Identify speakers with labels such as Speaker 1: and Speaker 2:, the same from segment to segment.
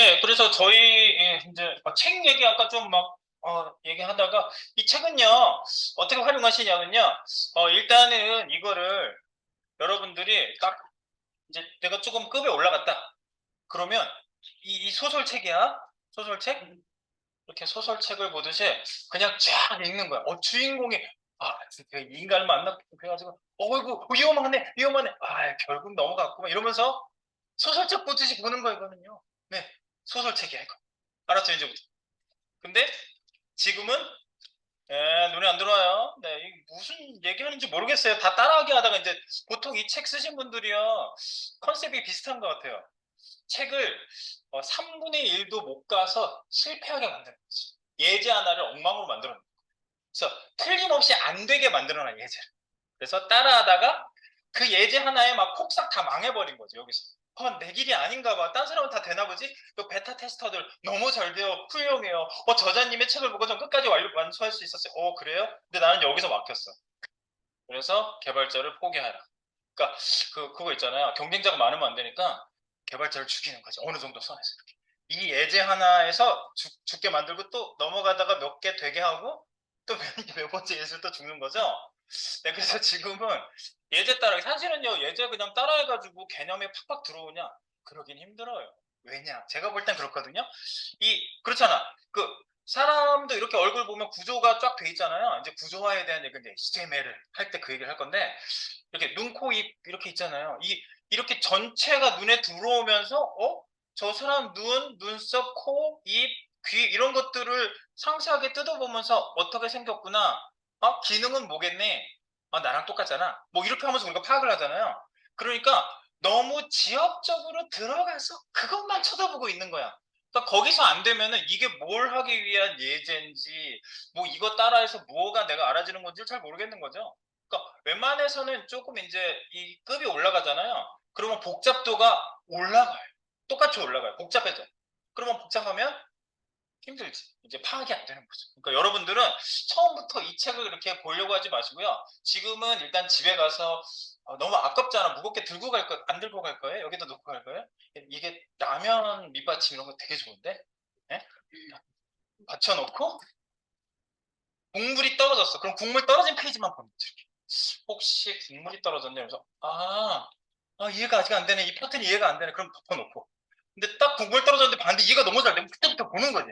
Speaker 1: 네, 그래서 저희 예, 이제 어, 책 얘기 아까 좀막 어, 얘기하다가 이 책은요 어떻게 활용하시냐면요 어, 일단은 이거를 여러분들이 딱 이제 내가 조금 급에 올라갔다. 그러면 이, 이 소설책이야? 소설책? 이렇게 소설책을 보듯이 그냥 쫙 읽는 거야. 어 주인공이 아 인간을 만났고 그래가지고 어이구 위험하네 위험하네. 아 결국 넘어갔구만. 이러면서 소설책 보듯이 보는 거거든요. 네 소설책이야 이거 알았죠 이제부터. 근데 지금은 에, 눈에 안 들어와요. 네, 이 무슨 얘기하는지 모르겠어요. 다 따라하게 하다가 이제 보통 이 책 쓰신 분들이요 컨셉이 비슷한 것 같아요. 책을 어, 3분의 1도 못 가서 실패하게 만드는 거지. 예제 하나를 엉망으로 만들어 놓는 거예요. 그래서 틀림없이 안 되게 만들어 놔 예제를. 그래서 따라하다가 그 예제 하나에 막 폭삭 다 망해버린 거죠 여기서. 어, 내 길이 아닌가 봐. 딴 사람은 다 되나 보지? 또 베타 테스터들 너무 잘 돼요. 훌륭해요. 어, 저자님의 책을 보고 전 끝까지 완료, 완수할 수 있었어요. 어, 그래요? 근데 나는 여기서 막혔어. 그래서 개발자를 포기하라. 그러니까 그, 그거 있잖아요. 경쟁자가 많으면 안 되니까 개발자를 죽이는 거지. 어느 정도 선에서 이렇게. 이 예제 하나에서 죽, 죽게 만들고 또 넘어가다가 몇 개 되게 하고 또 몇 번째 예술 또 죽는 거죠. 네, 그래서 지금은 예제 따라 사실은요 예제 그냥 따라해가지고 개념에 팍팍 들어오냐 그러긴 힘들어요. 왜냐? 제가 볼 땐 그렇거든요. 이 그렇잖아. 그 사람도 이렇게 얼굴 보면 구조가 쫙 돼 있잖아요. 이제 구조화에 대한 얘기 이제 HTML을 할 때 그 얘기를 할 건데 이렇게 눈, 코, 입 이렇게 있잖아요. 이 이렇게 전체가 눈에 들어오면서 어? 저 사람 눈, 눈썹, 코, 입, 귀 이런 것들을 상세하게 뜯어보면서 어떻게 생겼구나. 어? 기능은 뭐겠네. 아, 나랑 똑같잖아. 뭐 이렇게 하면서 우리가 파악을 하잖아요. 그러니까 너무 지엽적으로 들어가서 그것만 쳐다보고 있는 거야. 그러니까 거기서 안 되면은 이게 뭘 하기 위한 예제인지 뭐 이거 따라해서 뭐가 내가 알아지는 건지 잘 모르겠는 거죠. 그러니까 웬만해서는 조금 이제 이 급이 올라가잖아요. 그러면 복잡도가 올라가요. 똑같이 올라가요. 복잡해져. 그러면 복잡하면 힘들지. 이제 파악이 안 되는 거죠. 그러니까 여러분들은 처음부터 이 책을 이렇게 보려고 하지 마시고요. 지금은 일단 집에 가서 어, 너무 아깝잖아. 무겁게 들고 갈 거, 안 들고 갈 거예요? 여기다 놓고 갈 거예요? 이게 라면 밑받침 이런 거 되게 좋은데? 예? 받쳐놓고 국물이 떨어졌어. 그럼 국물 떨어진 페이지만 보면 돼. 혹시 국물이 떨어졌네. 그래서 아, 아 이해가 아직 안 되네. 이 패턴이 이해가 안 되네. 그럼 덮어놓고. 근데 딱 국물 떨어졌는데 반대 이해가 너무 잘 되면 그때부터 보는 거지.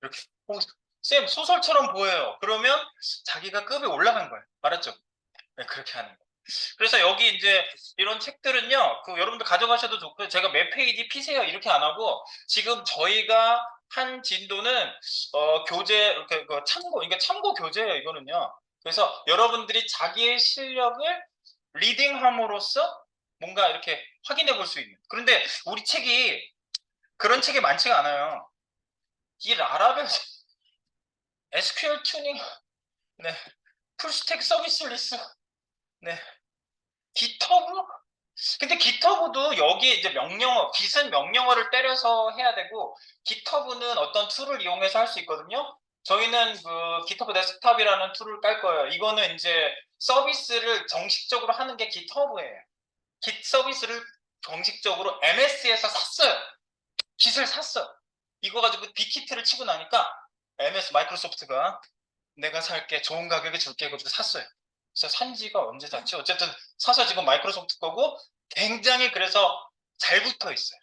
Speaker 1: 이렇게. 어, 쌤 소설처럼 보여요. 그러면 자기가 급이 올라간 거예요. 알았죠? 네, 그렇게 하는 거. 그래서 여기 이제 이런 책들은요, 그 여러분들 가져가셔도 좋고요. 제가 몇 페이지 피세요 이렇게 안 하고 지금 저희가 한 진도는 어, 교재 이렇게 그 참고 이게 참고 교재예요 이거는요. 그래서 여러분들이 자기의 실력을 리딩함으로써 뭔가 이렇게 확인해 볼 수 있는. 그런데 우리 책이 그런 책이 많지가 않아요. 이 라라벨 SQL 튜닝, 네, 풀스택 서비스 리스, 네, 기터브. 근데 기터브도 여기 이제 명령어, 깃은 명령어를 때려서 해야 되고 기터브는 어떤 툴을 이용해서 할 수 있거든요. 저희는 그 기터브 데스크탑이라는 툴을 깔 거예요. 이거는 이제 서비스를 정식적으로 하는 게 기터브예요. 깃 서비스를 정식적으로 MS에서 샀어요. 깃을 샀어. 이거 가지고 빅히트를 치고 나니까 MS 마이크로소프트가 내가 살게 좋은 가격에 줄게 해가지고 샀어요. 그래서 산 지가 언제 샀지? 어쨌든 사서 지금 마이크로소프트 거고 굉장히 그래서 잘 붙어 있어요.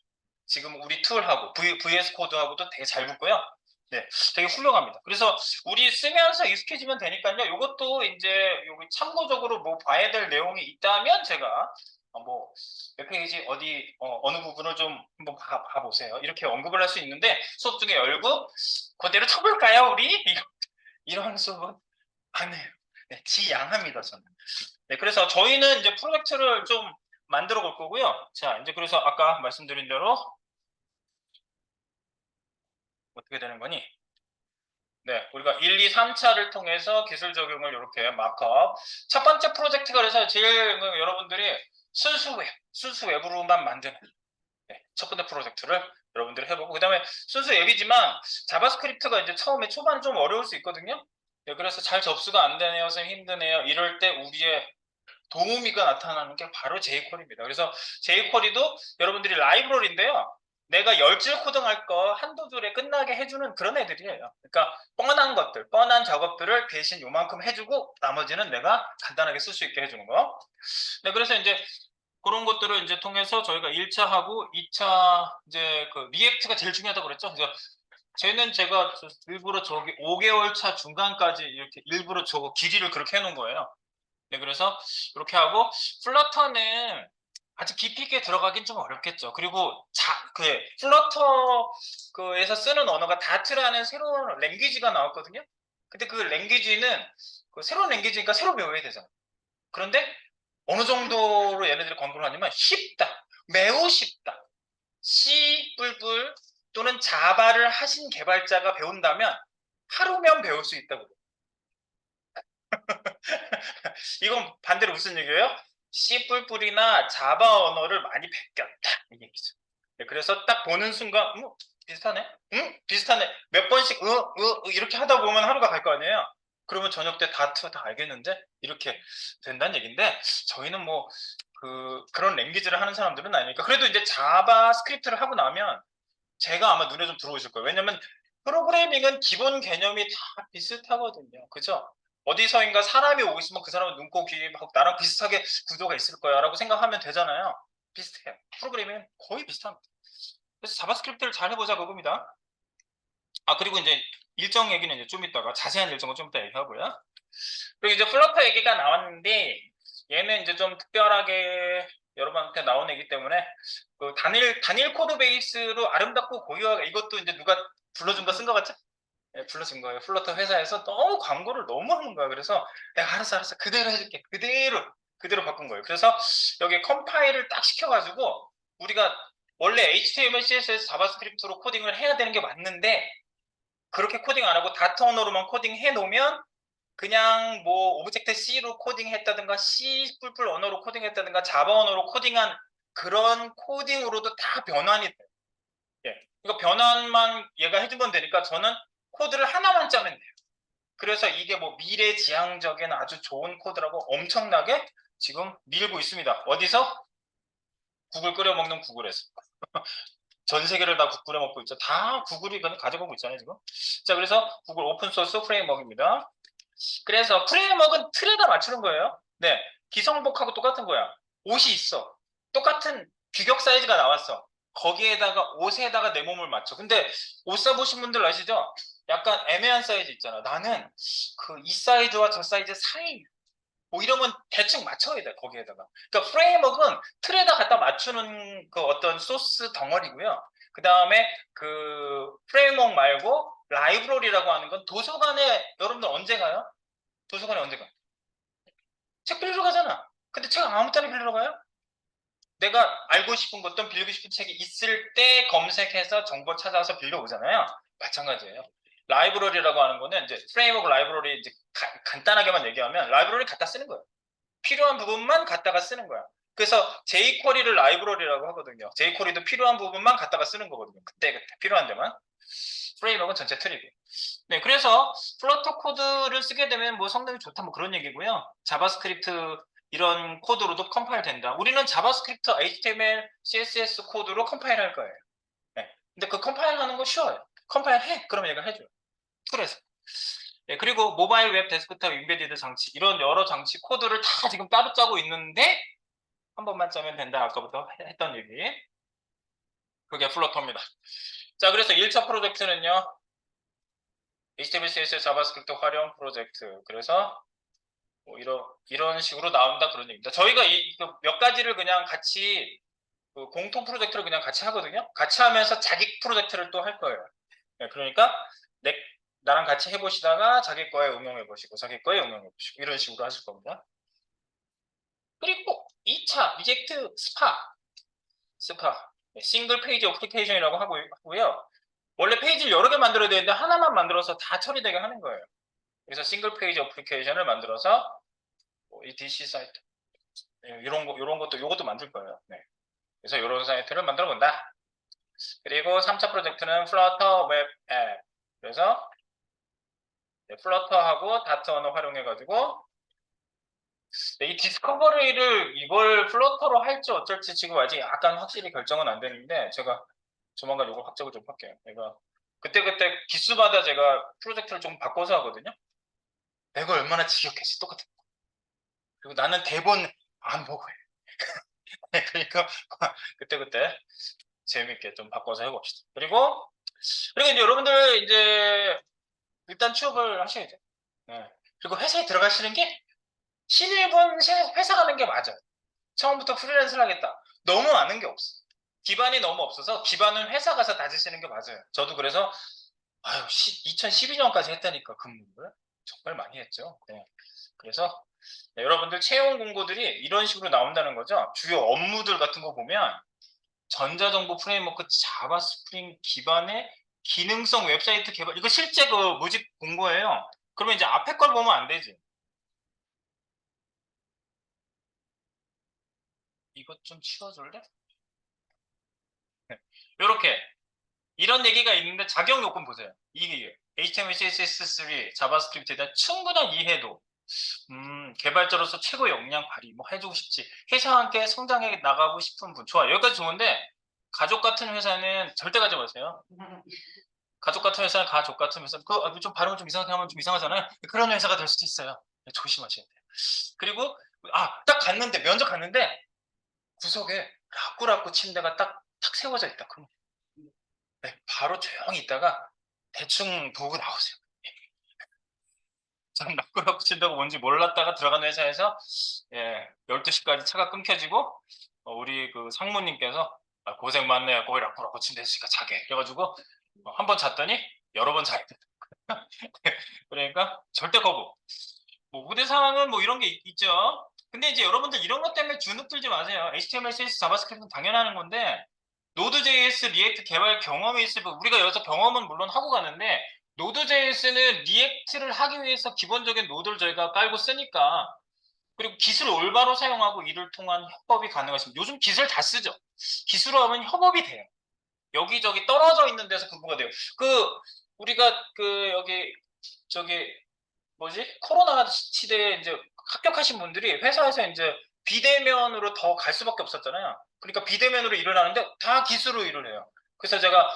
Speaker 1: 지금 우리 툴하고 v, VS 코드하고도 되게 잘 붙고요. 네, 되게 훌륭합니다. 그래서 우리 쓰면서 익숙해지면 되니까요. 이것도 이제 여기 참고적으로 뭐 봐야 될 내용이 있다면 제가 어, 뭐 몇 페이지 어디 어, 느 부분을 좀 한번 봐, 봐보세요. 이렇게 언급을 할 수 있는데 수업 중에 열고 그대로 쳐볼까요, 우리? 이런, 수업은 안 해요. 네, 지양합니다, 저는. 네, 그래서 저희는 이제 프로젝트를 좀 만들어 볼 거고요. 자, 이제 그래서 아까 말씀드린 대로 어떻게 되는 거니? 네, 우리가 1, 2, 3차를 통해서 기술 적용을 이렇게 마크업. 첫 번째 프로젝트가 그래서 제일 여러분들이 순수 웹, 순수 웹으로만 만드는 네, 첫 번째 프로젝트를 여러분들이 해보고 그 다음에 순수 앱이지만 자바스크립트가 이제 처음에 초반에 좀 어려울 수 있거든요. 네, 그래서 잘 접수가 안 되네요, 선생님 힘드네요. 이럴 때 우리의 도우미가 나타나는 게 바로 jQuery입니다. 그래서 jQuery도 여러분들이 라이브러리인데요. 내 내가 열줄 코딩할 거 한두 줄에 끝나게 해주는 그런 애들이에요. 그러니까 뻔한 것들, 뻔한 작업들을 대신 요만큼 해주고 나머지는 내가 간단하게 쓸 수 있게 해주는 거. 네, 그래서 이제 그런 것들을 이제 통해서 저희가 1차 하고 2차 이제 그 리액트가 제일 중요하다고 그랬죠. 그래서 쟤는 제가 저- 일부러 저기 5개월 차 중간까지 이렇게 일부러 저거 길이를 그렇게 해놓은 거예요. 네, 그래서 이렇게 하고 플러터는 아주 깊이 있게 들어가긴 좀 어렵겠죠. 그리고 자, 그 플러터 그에서 쓰는 언어가 다트라는 새로운 랭귀지가 나왔거든요. 근데 그 랭귀지는 그 새로운 랭귀지니까 새로 배워야 되잖아. 그런데 어느 정도로 얘네들이 광고를 하냐면 쉽다. 매우 쉽다. C 또는 자바를 하신 개발자가 배운다면 하루면 배울 수 있다고. 이건 반대로 무슨 얘기예요? C 뿔뿔이나 자바 언어를 많이 베꼈다 이 얘기죠. 네, 그래서 딱 보는 순간, 음, 비슷하네, 응, 비슷하네. 몇 번씩, 으, 으, 으, 이렇게 하다 보면 하루가 갈 거 아니에요. 그러면 저녁 때 다트 다 알겠는데 이렇게 된다는 얘기인데 저희는 뭐 그 그런 랭귀지를 하는 사람들은 아니니까 그래도 이제 자바 스크립트를 하고 나면 제가 아마 눈에 좀 들어오실 거예요. 왜냐면 프로그래밍은 기본 개념이 다 비슷하거든요. 그죠? 어디서인가 사람이 오고 있으면 그 사람은 눈 코 귀막 나랑 비슷하게 구조가 있을 거야 라고 생각하면 되잖아요. 비슷해요. 프로그래밍은 거의 비슷합니다. 그래서 자바스크립트를 잘 해보자 그겁니다. 아 그리고 이제 일정 얘기는 이제 좀 이따가 자세한 일정은 좀 이따 얘기하고요. 그리고 이제 플러터 얘기가 나왔는데 얘는 이제 좀 특별하게 여러분한테 나온 얘기 때문에 그 단일 단일 코드 베이스로 아름답고 고유하게 이것도 이제 누가 불러준 거 쓴 거 같죠? 예, 불러준 거예요. 플러터 회사에서 너무 광고를 너무 하는 거야. 그래서 내가 알았어, 알았어. 그대로 해줄게. 그대로, 그대로 바꾼 거예요. 그래서 여기 컴파일을 딱 시켜가지고 우리가 원래 HTML, CSS, 자바스크립트로 코딩을 해야 되는 게 맞는데 그렇게 코딩 안 하고 다트 언어로만 코딩 해 놓으면 그냥 뭐 오브젝트 C로 코딩했다든가 C 언어로 코딩했다든가 자바 언어로 코딩한 그런 코딩으로도 다 변환이 돼요. 예. 그러니까 변환만 얘가 해주면 되니까 저는 코드를 하나만 짜면 돼요. 그래서 이게 뭐 미래 지향적인 아주 좋은 코드라고 엄청나게 지금 밀고 있습니다. 어디서? 구글 끓여 먹는 구글에서. 전 세계를 다 구글에 먹고 있죠. 다 구글이 가져가고 있잖아요, 지금. 자, 그래서 구글 오픈소스 프레임워크입니다. 그래서 프레임워크는 틀에다 맞추는 거예요. 네. 기성복하고 똑같은 거야. 옷이 있어. 똑같은 규격 사이즈가 나왔어. 거기에다가 옷에다가 내 몸을 맞춰. 근데 옷 사보신 분들 아시죠? 약간 애매한 사이즈 있잖아. 나는 그 이 사이즈와 저 사이즈 사이 뭐 이러면 대충 맞춰야 돼 거기에다가. 그러니까 프레임워크는 틀에다 갖다 맞추는 그 어떤 소스 덩어리고요. 그 다음에 그 프레임워크 말고 라이브러리라고 하는 건 도서관에 여러분들 언제 가요? 도서관에 언제 가? 책 빌리러 가잖아. 근데 책 아무 때나 빌리러 가요? 내가 알고 싶은 것도 빌리고 싶은 책이 있을 때 검색해서 정보 찾아서 빌려오잖아요. 마찬가지예요. 라이브러리라고 하는 거는 이제 프레임워크 라이브러리 이제 가- 간단하게만 얘기하면 라이브러리 갖다 쓰는 거예요. 필요한 부분만 갖다가 쓰는 거야. 그래서 jQuery를 라이브러리라고 하거든요. jQuery도 필요한 부분만 갖다가 쓰는 거거든요. 그때 그때 필요한 데만. 프레임워크는 전체 틀이고. 네, 그래서 플러터 코드를 쓰게 되면 뭐 성능이 좋다 뭐 그런 얘기고요. 자바스크립트 이런 코드로도 컴파일 된다. 우리는 자바스크립트, HTML, CSS 코드로 컴파일 할 거예요. 네. 근데 그 컴파일 하는 거 쉬워요. 컴파일 해. 그러면 얘가 해줘요. 툴에서. 네, 그리고 모바일 웹 데스크탑 인베디드 장치 이런 여러 장치 코드를 다 지금 따로 짜고 있는데 한 번만 짜면 된다. 아까부터 해- 했던 얘기. 그게 플러터입니다. 자, 그래서 1차 프로젝트는요. HTML, CSS, 자바스크립트 활용 프로젝트. 그래서 뭐 이런 이런 식으로 나온다 그런 얘기입니다. 저희가 이 몇 가지를 그냥 같이 그 공통 프로젝트를 그냥 같이 하거든요. 같이 하면서 자기 프로젝트를 또 할 거예요. 네, 그러니까 내 나랑 같이 해보시다가 자기 거에 응용해 보시고 자기 거에 응용해 보시고 이런 식으로 하실 겁니다. 그리고 2차 리젝트 스파 스파 네, 싱글 페이지 어플리케이션이라고 하고, 하고요. 원래 페이지를 여러 개 만들어야 되는데 하나만 만들어서 다 처리되게 하는 거예요. 그래서 싱글 페이지 어플리케이션을 만들어서 뭐이 DC 사이트 네, 이런 거 이런 것도 이것도 만들 거예요. 네. 그래서 이런 사이트를 만들어 본다. 그리고 3차 프로젝트는 플러터 웹 앱. 그래서 네, 플러터하고 다트 언어 활용해 가지고 네, 이 디스커버리를 이걸 플러터로 할지 어쩔지 지금 아직 약간 확실히 결정은 안 되는데 제가 조만간 이걸 확정을 좀 할게요. 내가 그때그때 기수마다 제가 프로젝트를 좀 바꿔서 하거든요. 내가 얼마나 지겹겠지 똑같은 거. 그리고 나는 대본 안 보고 해. 그러니까 그때그때 재밌게 좀 바꿔서 해봅시다. 그리고 그리고 이제 여러분들 이제 일단 취업을 하셔야죠. 네. 그리고 회사에 들어가시는 게 신입은 세- 회사 가는 게 맞아요. 처음부터 프리랜서를 하겠다. 너무 아는 게 없어. 기반이 너무 없어서 기반은 회사 가서 다지시는 게 맞아요. 저도 그래서 아유 2012년까지 했다니까 근무를 정말 많이 했죠. 네. 그래서 네, 여러분들 채용 공고들이 이런 식으로 나온다는 거죠. 주요 업무들 같은 거 보면 전자정보 프레임워크 자바 스프링 기반의 기능성 웹사이트 개발 이거 실제 그 모집 공고예요. 그러면 이제 앞에 걸 보면 안 되지. 이것 좀 치워줄래? 이렇게 이런 얘기가 있는데 자격 요건 보세요. 이게 HTML, CSS3, 자바스크립트에 대한 충분한 이해도, 음, 개발자로서 최고 역량 발휘 뭐 해주고 싶지. 회사와 함께 성장해 나가고 싶은 분. 좋아. 여기까지 좋은데 가족 같은 회사는 절대 가지 마세요. 가족 같은 회사는 가족 같은 회사. 그좀 발음 좀 이상하게 하면 좀 이상하잖아요. 그런 회사가 될 수도 있어요. 네, 조심하셔야 돼요. 그리고 아, 딱 갔는데 면접 갔는데 구석에 라꾸라꾸 침대가 딱 탁 세워져 있다. 그럼 네, 바로 조용히 있다가 대충 보고 나오세요. 저는 라꾸라꾸 친다고 뭔지 몰랐다가 들어간 회사에서 예, 12시까지 차가 끊겨지고 어, 우리 그 상무님께서 아, 고생 많네요. 침대 있으니까 자게. 그래가지고 어, 한번 잤더니 여러 번 자게. 그러니까 절대 거부. 뭐 우대 상황은 뭐 이런 게 있- 있죠. 근데 이제 여러분들 이런 것 때문에 주눅 들지 마세요. HTML, CSS, 자바스크립트는 당연하는 건데 노드.js, 리액트 개발 경험이 있을 분 우리가 여기서 경험은 물론 하고 가는데 노드.js는 리액트를 하기 위해서 기본적인 노드를 저희가 깔고 쓰니까 그리고 기술을 올바로 사용하고 이를 통한 협업이 가능하십니다. 요즘 기술 다 쓰죠. 기술을 하면 협업이 돼요. 여기저기 떨어져 있는 데서 근무가 돼요. 그 우리가 그 여기 저기 뭐지 코로나 시대에 이제 합격하신 분들이 회사에서 이제 비대면으로 더 갈 수밖에 없었잖아요. 그러니까 비대면으로 일을 하는데 다 기수로 일을 해요. 그래서 제가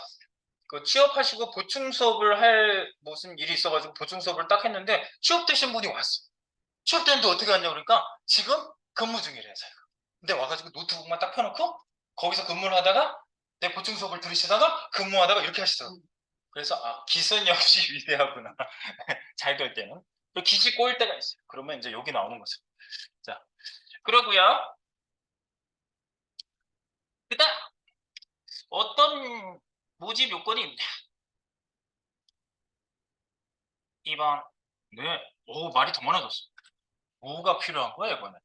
Speaker 1: 그 취업하시고 보충 수업을 할 무슨 일이 있어가지고 보충 수업을 딱 했는데 취업되신 분이 왔어. 취업되는데 어떻게 하냐 그러니까 지금 근무 중이래요. 제가. 근데 와가지고 노트북만 딱 펴놓고 거기서 근무를 하다가 내 보충 수업을 들으시다가 근무하다가 이렇게 하시더라고요. 그래서 아 기술 역시 위대하구나. 잘 될 때는. 그리고 기지 꼬일 때가 있어요. 그러면 이제 여기 나오는 거죠. 자, 그러고요. 그다음 어떤 모집 요건이 있냐? 2번. 네. 오, 말이 더 많아졌어. 뭐가 필요한 거야, 이번에?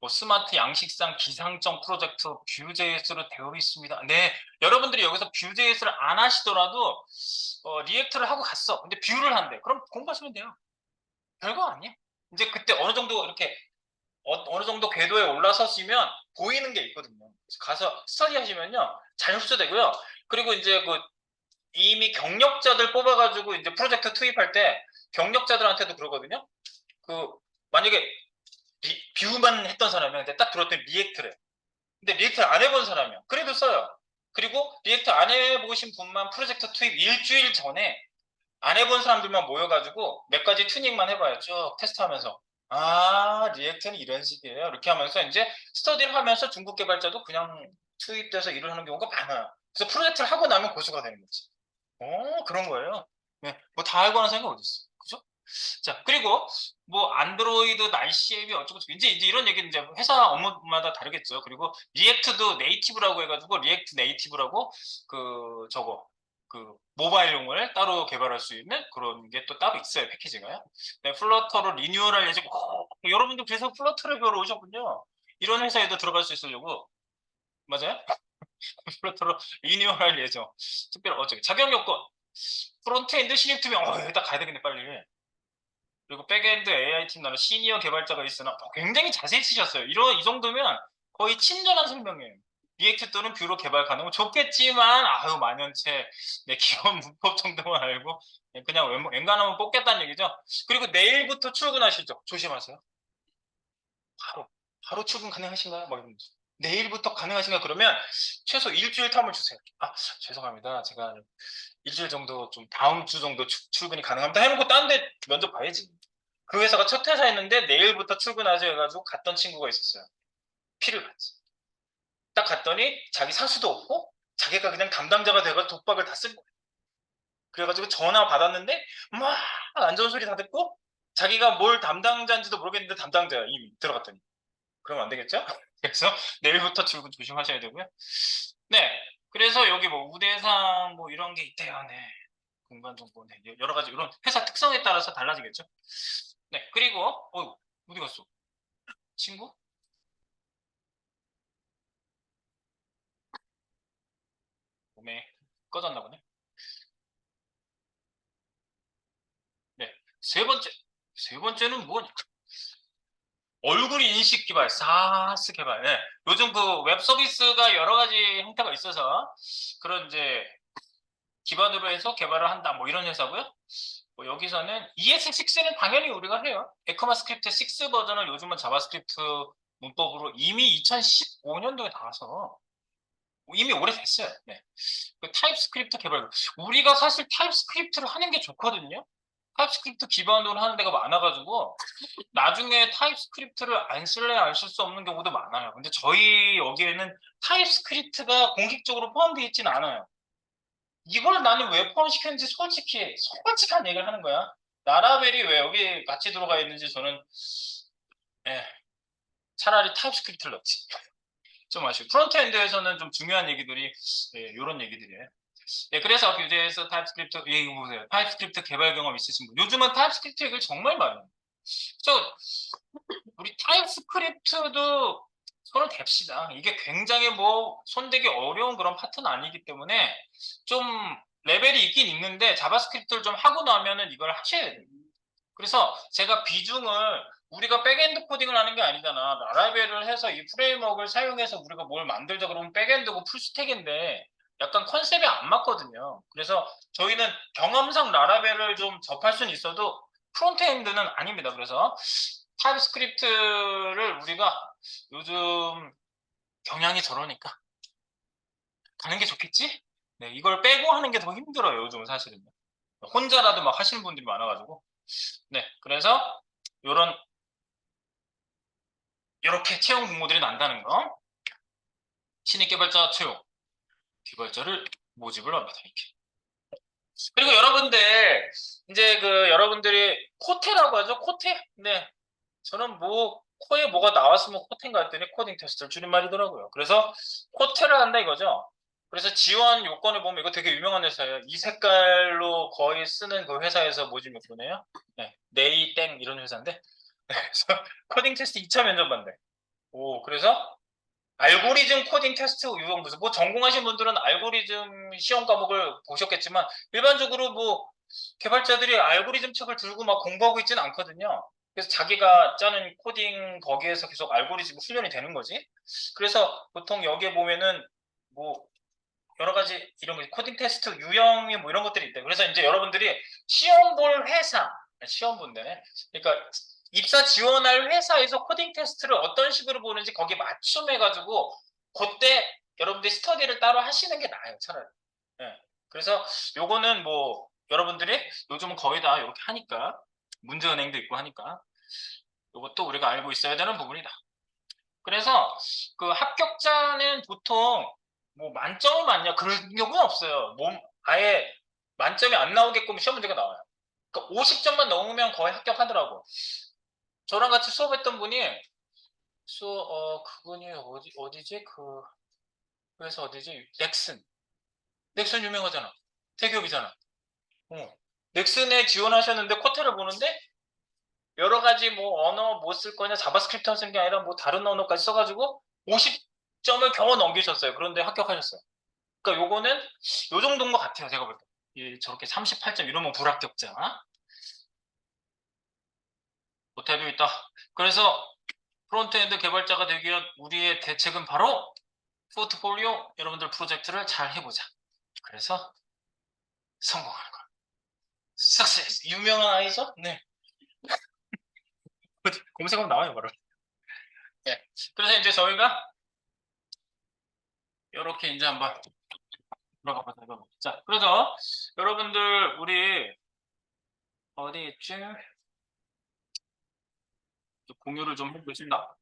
Speaker 1: 뭐 스마트 양식상 기상청 프로젝트 뷰JS로 되어 있습니다. 네. 여러분들이 여기서 뷰JS를 안 하시더라도 어, 리액트를 하고 갔어. 근데 뷰를 한대. 그럼 공부하시면 돼요. 별거 아니야. 이제 그때 어느 정도 이렇게 어, 느 정도 궤도에 올라서시면 보이는 게 있거든요. 가서 스터디 하시면요. 잘 흡수되고요. 그리고 이제 그 이미 경력자들 뽑아가지고 이제 프로젝트 투입할 때 경력자들한테도 그러거든요. 그 만약에 리- 뷰만 했던 사람이한테 딱 들었더니 리액트래. 근데 리액트를 안 해본 사람이야. 그래도 써요. 그리고 리액트 안 해보신 분만 프로젝트 투입 일주일 전에 안 해본 사람들만 모여가지고 몇 가지 튜닝만 해봐요. 쭉 테스트하면서. 아, 리액트는 이런 식이에요. 이렇게 하면서 이제 스터디를 하면서 중국 개발자도 그냥 투입돼서 일을 하는 경우가 많아요. 그래서 프로젝트를 하고 나면 고수가 되는 거지. 어, 그런 거예요. 네, 뭐 다 알고 하는 사람이 어디 있어? 자, 그리고 뭐 안드로이드 날씨 앱이 어쩌고 저쩌고 이제 이제 이런 얘기는 이제 회사 업무마다 다르겠죠. 그리고 리액트도 네이티브라고 해가지고 리액트 네이티브라고 그 저거 그 모바일용을 따로 개발할 수 있는 그런 게 또 따로 있어요 패키지가요. 네, 플러터로 리뉴얼할 예정. 어, 여러분들 그래서 플러터를 배우러 오셨군요. 이런 회사에도 들어갈 수 있으려고 맞아요? 플러터로 리뉴얼할 예정. 특별 어쩌기 자격 요건. 프론트엔드 신입팀이 어 여기다 가야 되겠네 빨리. 그리고 백엔드 AI 팀 나는 시니어 개발자가 있으나 어, 굉장히 자세히 쓰셨어요. 이런 이 정도면 거의 친절한 설명이에요. 리액트 또는 뷰로 개발 가능은 좋겠지만 아유 만연체 내 기본 문법 정도만 알고 그냥 웬, 웬간하면 뽑겠다는 얘기죠. 그리고 내일부터 출근하시죠. 조심하세요. 바로 바로 출근 가능하신가요? 막 이러면서 내일부터 가능하신가 그러면 최소 일주일 텀을 주세요. 아 죄송합니다. 제가 일주일 정도 좀 다음 주 정도 출- 출근이 가능합니다. 해놓고 딴 데 면접 봐야지. 그 회사가 첫 회사였는데 내일부터 출근하세요 해가지고 갔던 친구가 있었어요. 피를 봤지. 딱 갔더니 자기 사수도 없고 자기가 그냥 담당자가 돼가지고 독박을 다 쓴 거야. 그래가지고 전화 받았는데 막 안 좋은 소리 다 듣고 자기가 뭘 담당자인지도 모르겠는데 담당자야 이미 들어갔더니. 그러면 안 되겠죠? 그래서 내일부터 출근 조심하셔야 되고요. 네. 그래서 여기 뭐 우대상 뭐 이런 게 있대요. 네. 공간 정보 네. 여러 가지 이런 회사 특성에 따라서 달라지겠죠. 네. 그리고 어 어디 갔어? 친구? 몸에 꺼졌나 보네. 네. 세 번째. 세 번째는 뭐냐? 얼굴 인식 기반, 사스 개발. 네. 요즘 그 웹 서비스가 여러 가지 형태가 있어서 그런 이제 기반으로 해서 개발을 한다. 뭐 이런 회사고요. 뭐 여기서는 ES6는 당연히 우리가 해요. 에크마스크립트 6 버전을 요즘은 자바스크립트 문법으로 이미 2015년도에 나와서 이미 오래됐어요. 네. 그 타입스크립트 개발. 우리가 사실 타입스크립트를 하는 게 좋거든요. 타입스크립트 기반으로 하는 데가 많아가지고 나중에 타입스크립트를 안 쓸래 안 쓸 수 없는 경우도 많아요. 근데 저희 여기에는 타입스크립트가 공식적으로 포함되어 있지는 않아요. 이걸 나는 왜 포함시켰는지 솔직히 솔직한 얘기를 하는 거야. 나라벨이 왜 여기 같이 들어가 있는지 저는 예, 차라리 타입스크립트를 넣지. 좀 아쉬워. 프론트엔드에서는 좀 중요한 얘기들이 예, 이런 얘기들이에요. 예, 그래서 교재에서 타입스크립트 예, 이거 보세요. 타입스크립트 개발 경험 있으신 분. 요즘은 타입스크립트 얘기를 정말 많이 해요. 저 우리 타입스크립트도 서로 댑시다. 이게 굉장히 뭐 손대기 어려운 그런 파트는 아니기 때문에 좀 레벨이 있긴 있는데 자바스크립트를 좀 하고 나면은 이걸 하셔야 돼요. 그래서 제가 비중을 우리가 백엔드 코딩을 하는 게 아니잖아. 라라벨을 해서 이 프레임워크를 사용해서 우리가 뭘 만들자 그러면 백엔드고 풀스택인데 약간 컨셉이 안 맞거든요. 그래서 저희는 경험상 라라벨을 좀 접할 수는 있어도 프론트엔드는 아닙니다. 그래서 타입스크립트를 우리가 요즘 경향이 저러니까 가는 게 좋겠지? 네, 이걸 빼고 하는 게 더 힘들어요. 요즘은 사실은. 혼자라도 막 하시는 분들이 많아가지고. 네, 그래서 요런 이렇게 채용 공모들이 난다는 거. 신입 개발자 채용. 개발자를 모집을 합니다. 이렇게. 그리고 여러분들 이제 그 여러분들이 코테라고 하죠. 코테. 네. 저는 뭐 코에 뭐가 나왔으면 코테인가 했더니 코딩 테스트를 줄임말이더라고요. 그래서 코테를 한다 이거죠. 그래서 지원 요건을 보면 이거 되게 유명한 회사예요. 이 색깔로 거의 쓰는 그 회사에서 모집 요건이에요. 네. 네이 땡 이런 회사인데. 그래서 코딩 테스트 2차 면접 반대. 오, 그래서 알고리즘 코딩 테스트 유형 무슨 뭐 전공하신 분들은 알고리즘 시험 과목을 보셨겠지만 일반적으로 뭐 개발자들이 알고리즘 책을 들고 막 공부하고 있지는 않거든요. 그래서 자기가 짜는 코딩 거기에서 계속 알고리즘 훈련이 되는 거지. 그래서 보통 여기에 보면은 뭐 여러 가지 이런 거 코딩 테스트 유형이 뭐 이런 것들이 있대. 그래서 이제 여러분들이 시험 볼 회사 시험 본데 그러니까 입사 지원할 회사에서 코딩 테스트를 어떤 식으로 보는지 거기 맞춤해가지고 그때 여러분들이 스터디를 따로 하시는 게 나아요 차라리. 예. 그래서 요거는 뭐 여러분들이 요즘은 거의 다 이렇게 하니까 문제은행도 있고 하니까 요것도 우리가 알고 있어야 되는 부분이다. 그래서 그 합격자는 보통 뭐 만점이 맞냐? 그런 경우는 없어요. 몸 아예 만점이 안 나오게끔 시험 문제가 나와요. 그러니까 50점만 넘으면 거의 합격하더라고 저랑 같이 수업했던 분이 수업 어 그분이 어디 어디지? 그 회사 어디지? 넥슨. 넥슨 유명하잖아. 대기업이잖아. 어 넥슨에 지원하셨는데 코테를 보는데 여러 가지 뭐 언어 뭐 쓸 거냐 자바스크립트 쓰는 게 아니라 뭐 다른 언어까지 써가지고 50점을 겨우 넘기셨어요. 그런데 합격하셨어요. 그러니까 요거는 요 정도인 것 같아요 제가 볼 때. 예, 저렇게 38점 이러면 불합격자 오탑이 있다. 그래서 프론트엔드 개발자가 되기 위한 우리의 대책은 바로 포트폴리오 여러분들 프로젝트를 잘 해보자. 그래서 성공하는 거야. 석세스 유명한 아이죠? 네. 검색하면 나와요 바로. 네. 그래서 이제 저희가 이렇게 이제 한번 들어가 보자. 자, 그래서 여러분들 우리 어디 있지? 공유를 좀 해보신다.